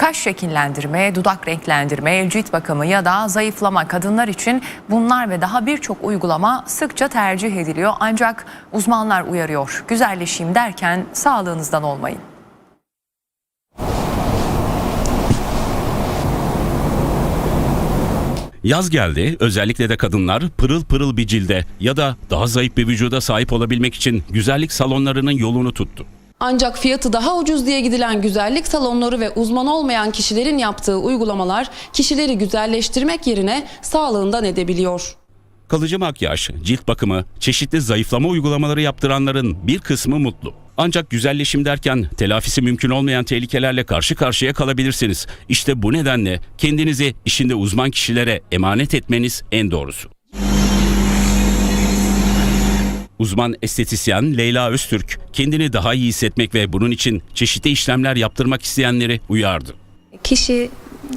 Kaş şekillendirme, dudak renklendirme, cilt bakımı ya da zayıflama kadınlar için bunlar ve daha birçok uygulama sıkça tercih ediliyor. Ancak uzmanlar uyarıyor. Güzelleşeyim derken sağlığınızdan olmayın. Yaz geldi, özellikle de kadınlar pırıl pırıl bir cilde ya da daha zayıf bir vücuda sahip olabilmek için güzellik salonlarının yolunu tuttu. Ancak fiyatı daha ucuz diye gidilen güzellik salonları ve uzman olmayan kişilerin yaptığı uygulamalar kişileri güzelleştirmek yerine sağlığından edebiliyor. Kalıcı makyaj, cilt bakımı, çeşitli zayıflama uygulamaları yaptıranların bir kısmı mutlu. Ancak güzelleşim derken telafisi mümkün olmayan tehlikelerle karşı karşıya kalabilirsiniz. İşte bu nedenle kendinizi işinde uzman kişilere emanet etmeniz en doğrusu. Uzman estetisyen Leyla Öztürk kendini daha iyi hissetmek ve bunun için çeşitli işlemler yaptırmak isteyenleri uyardı. Kişi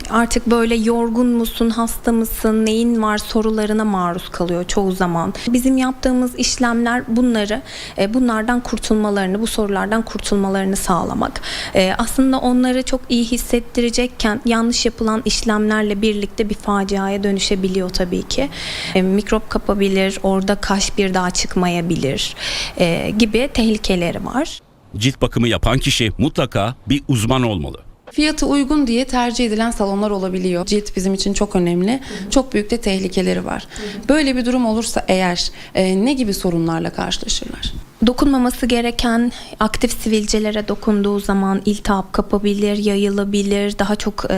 artık böyle yorgun musun, hasta mısın, neyin var sorularına maruz kalıyor çoğu zaman. Bizim yaptığımız işlemler bunları, e, bunlardan kurtulmalarını, bu sorulardan kurtulmalarını sağlamak. E, Aslında onları çok iyi hissettirecekken yanlış yapılan işlemlerle birlikte bir faciaya dönüşebiliyor tabii ki. E, Mikrop kapabilir, orada kaş bir daha çıkmayabilir e, gibi tehlikeleri var. Cilt bakımı yapan kişi mutlaka bir uzman olmalı. Fiyatı uygun diye tercih edilen salonlar olabiliyor. Cilt bizim için çok önemli. Çok büyük de tehlikeleri var. Böyle bir durum olursa eğer e, ne gibi sorunlarla karşılaşırlar? Dokunmaması gereken aktif sivilcelere dokunduğu zaman iltihap kapabilir, yayılabilir, daha çok e,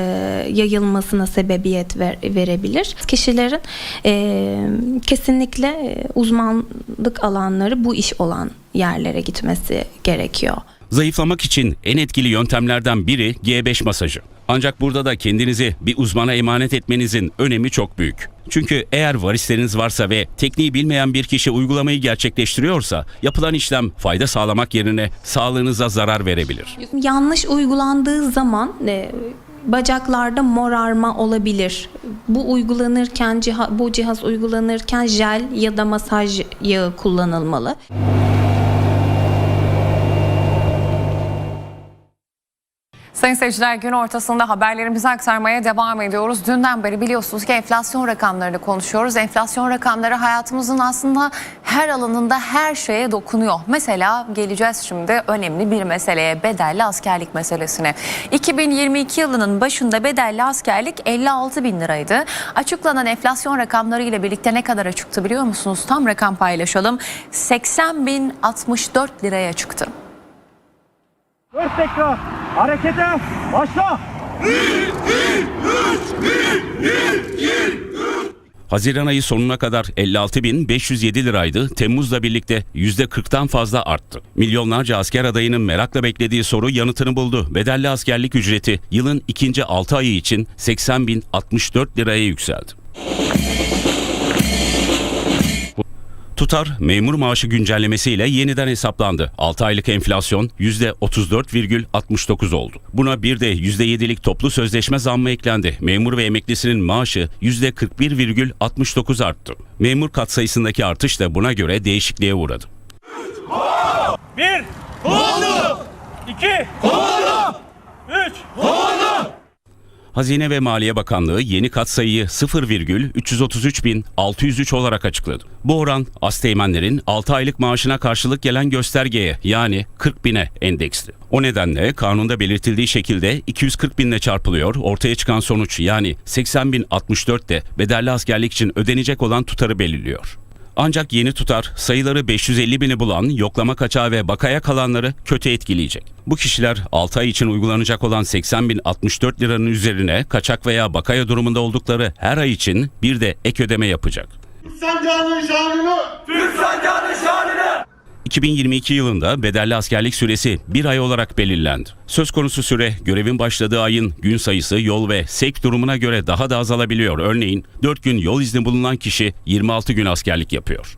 yayılmasına sebebiyet ver- verebilir. Kişilerin e, kesinlikle e, uzmanlık alanları bu iş olan yerlere gitmesi gerekiyor. Zayıflamak için en etkili yöntemlerden biri G5 masajı. Ancak burada da kendinizi bir uzmana emanet etmenizin önemi çok büyük. Çünkü eğer varisleriniz varsa ve tekniği bilmeyen bir kişi uygulamayı gerçekleştiriyorsa yapılan işlem fayda sağlamak yerine sağlığınıza zarar verebilir. Yanlış uygulandığı zaman e, bacaklarda morarma olabilir. Bu uygulanırken bu cihaz uygulanırken jel ya da masaj yağı kullanılmalı. Sayın seyirciler gün ortasında haberlerimizi aktarmaya devam ediyoruz. Dünden beri biliyorsunuz ki enflasyon rakamlarını konuşuyoruz. Enflasyon rakamları hayatımızın aslında her alanında her şeye dokunuyor. Mesela geleceğiz şimdi önemli bir meseleye bedelli askerlik meselesine. 2022 yılının başında bedelli askerlik 56 bin liraydı. Açıklanan enflasyon rakamları ile birlikte ne kadara çıktı biliyor musunuz? Tam rakam paylaşalım. 80 bin 64 liraya çıktı. Dört tekrar. Harekete. Başla. Haziran ayı sonuna kadar 56.507 liraydı. Temmuz'la birlikte %40'tan fazla arttı. Milyonlarca asker adayının merakla beklediği soru yanıtını buldu. Bedelli askerlik ücreti yılın ikinci 6 ayı için 80.064 liraya yükseldi. Tutar memur maaşı güncellemesiyle yeniden hesaplandı. 6 aylık enflasyon %34,69 oldu. Buna bir de %7'lik toplu sözleşme zammı eklendi. Memur ve emeklisinin maaşı %41,69 arttı. Memur katsayısındaki artış da buna göre değişikliğe uğradı. Bir. Kovalım. İki. Kovalım. Üç. Hazine ve Maliye Bakanlığı yeni katsayıyı 0,333.603 olarak açıkladı. Bu oran Asteğmenlerin 6 aylık maaşına karşılık gelen göstergeye yani 40 bine endeksli. O nedenle kanunda belirtildiği şekilde 240 binle çarpılıyor. Ortaya çıkan sonuç yani 80.064 de bedelli askerlik için ödenecek olan tutarı belirliyor. Ancak yeni tutar sayıları 550 bini bulan yoklama kaçağı ve bakaya kalanları kötü etkileyecek. Bu kişiler 6 ay için uygulanacak olan 80.064 liranın üzerine kaçak veya bakaya durumunda oldukları her ay için bir de ek ödeme yapacak. Sancağının şanını 2022 yılında bedelli askerlik süresi bir ay olarak belirlendi. Söz konusu süre görevin başladığı ayın gün sayısı, yol ve sevk durumuna göre daha da azalabiliyor. Örneğin 4 gün yol izni bulunan kişi 26 gün askerlik yapıyor.